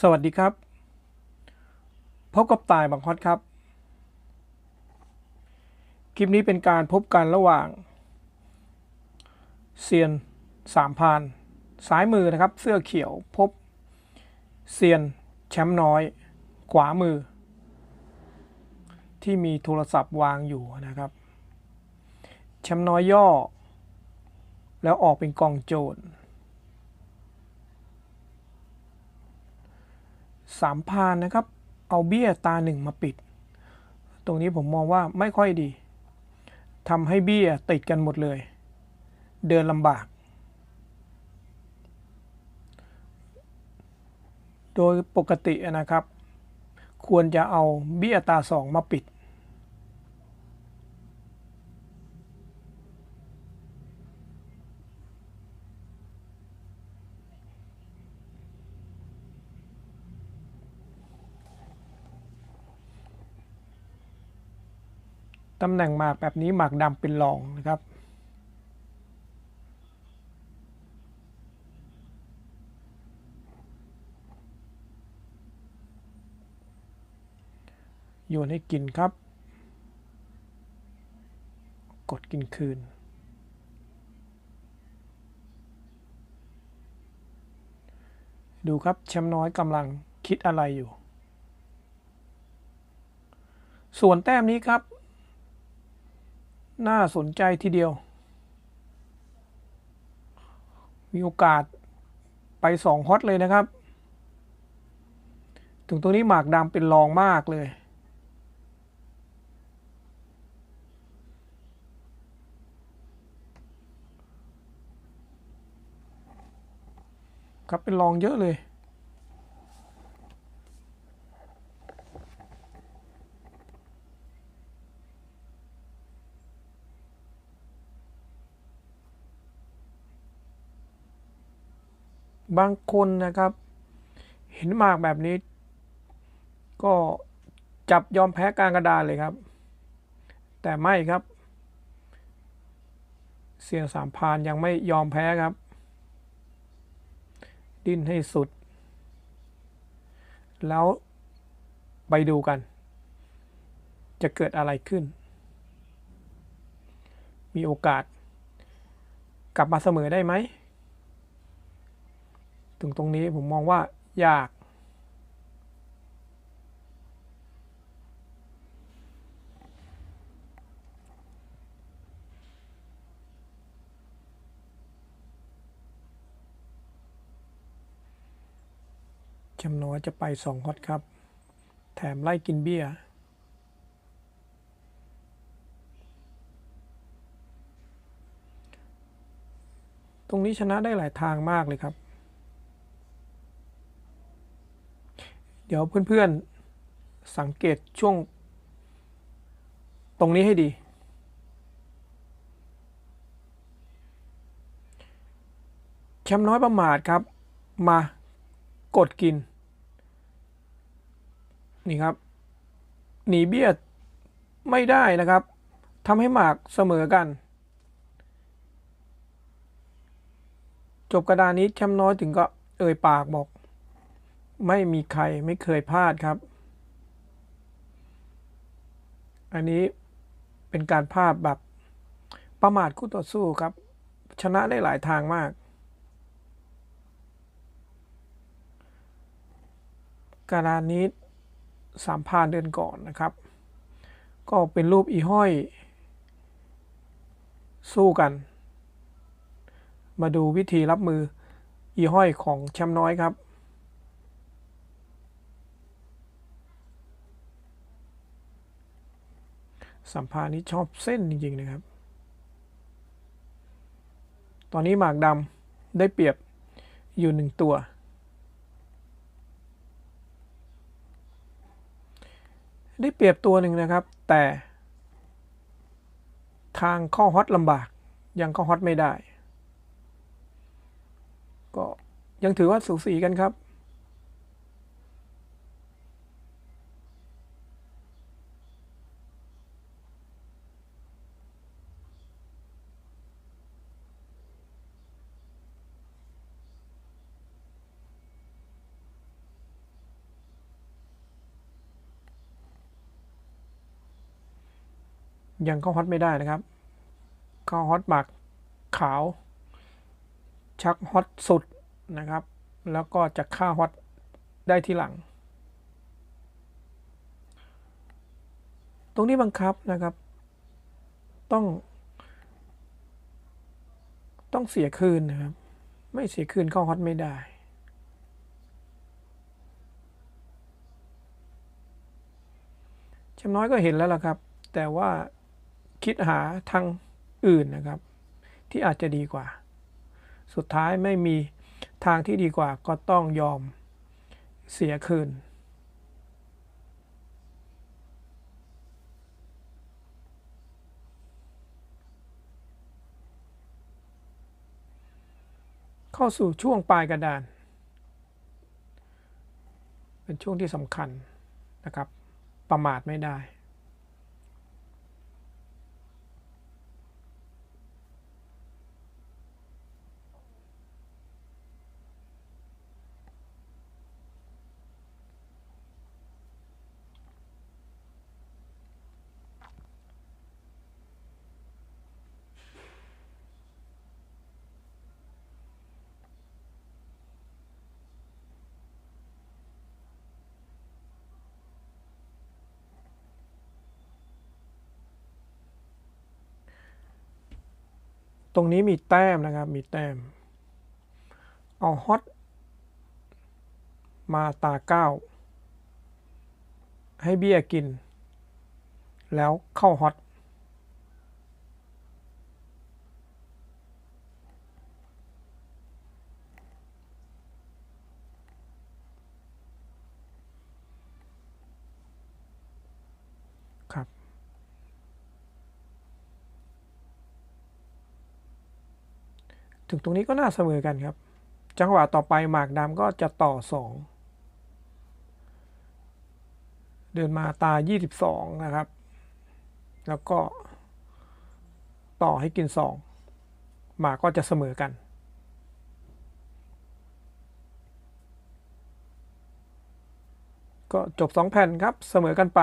สวัสดีครับ พบกับตายบางฮอตครับ คลิปนี้เป็นการพบกันระหว่างเซียนสามพานซ้ายมือนะครับ เสื้อเขียวพบเซียนแชมป์น้อย ขวามือ ที่มีโทรศัพท์วางอยู่นะครับ แชมป์น้อยย่อ แล้วออกเป็นกองโจร สามพานนะครับ เอาเบี้ยตาหนึ่งมาปิด ตรงนี้ผมมองว่าไม่ค่อยดีทำให้เบี้ยติดกันหมดเลย เดินลำบาก โดยปกตินะครับ ควรจะเอาเบี้ยตาสองมาปิด ตำแหน่งหมากแบบนี้หมากดำเป็นรองนะครับ โยนให้กินครับ กดกินคืน ดูครับแชมป์น้อยกำลังคิดอะไรอยู่ ส่วนแต้มนี้ครับ น่าสนใจทีเดียว มีโอกาสไปสองฮอตเลยนะครับ ถึงตรงนี้หมากดำเป็นรองมากเลย ครับเป็นรองเยอะเลย บางคนนะครับ เห็นหมากแบบนี้ ก็จับยอมแพ้กลางกระดานเลยครับ แต่ไม่ครับ เสียงสามพานยังไม่ยอมแพ้ครับ ดิ้นให้สุด แล้วไปดูกัน จะเกิดอะไรขึ้น มีโอกาส กลับมาเสมอได้ไหม ถึงตรงนี้ผมมองว่ายาก จำน้อยจะไปสองฮอตครับ แถมไล่กินเบี้ยตรงนี้ชนะได้หลายทางมากเลยครับ เดี๋ยวเพื่อนๆสังเกตช่วง ตรงนี้ให้ดี แชมป์น้อยประมาทครับ มากดกิน นี่ครับ หนีเบี้ยไม่ได้นะครับทำให้หมากเสมอกัน จบกระดานนี้แชมป์น้อยถึงก็เอ่ยปากบอก ไม่มีใครไม่เคยพลาดครับ อันนี้เป็นการพลาดแบบประมาทคู่ต่อสู้ครับ ชนะได้หลายทางมาก การานนี้สามพานเดือนก่อนนะครับ ก็เป็นรูปอีห้อย สู้กัน มาดูวิธีรับมืออีห้อยของแชมป์น้อยครับ สัมภานี้ชอบเส้นจริง ๆ นะครับ ตอนนี้หมากดำได้เปรียบอยู่หนึ่งตัว ได้เปรียบตัวหนึ่งนะครับ แต่ ทางข้าฮอตลำบาก ยังข้าฮอตไม่ได้ ก็ยังถือว่าสูสีกันครับ ยังเข้าฮอตไม่ได้นะครับ เข้าฮอตหมากขาว ชักฮอตสุดนะครับ แล้วก็จะฆ่าฮอตได้ทีหลัง ตรงนี้บังคับนะครับ ต้อง ต้องเสียคืนนะครับ ไม่เสียคืนเข้าฮอตไม่ได้แชมป์น้อยก็เห็นแล้วล่ะครับ แต่ว่า คิดหาทางอื่นนะครับ ที่อาจจะดีกว่า สุดท้ายไม่มีทางที่ดีกว่าก็ต้องยอมเสียคืน เข้าสู่ช่วงปลายกระดาน เป็นช่วงที่สำคัญนะครับ ประมาทไม่ได้ ตรงนี้มีแต้มนะครับ มีแต้ม เอาฮอตมาตาเก้าให้เบี้ยกิน แล้วเข้าฮอต ครับ ถึงตรงนี้ก็น่าเสมอกันครับ จังหวะต่อไปหมากดำก็จะต่อสองเดินมาตา 22 นะครับ แล้วก็ ต่อให้กิน 2 หมากก็จะเสมอกันก็จบ 2 แผ่นครับ เสมอกันไป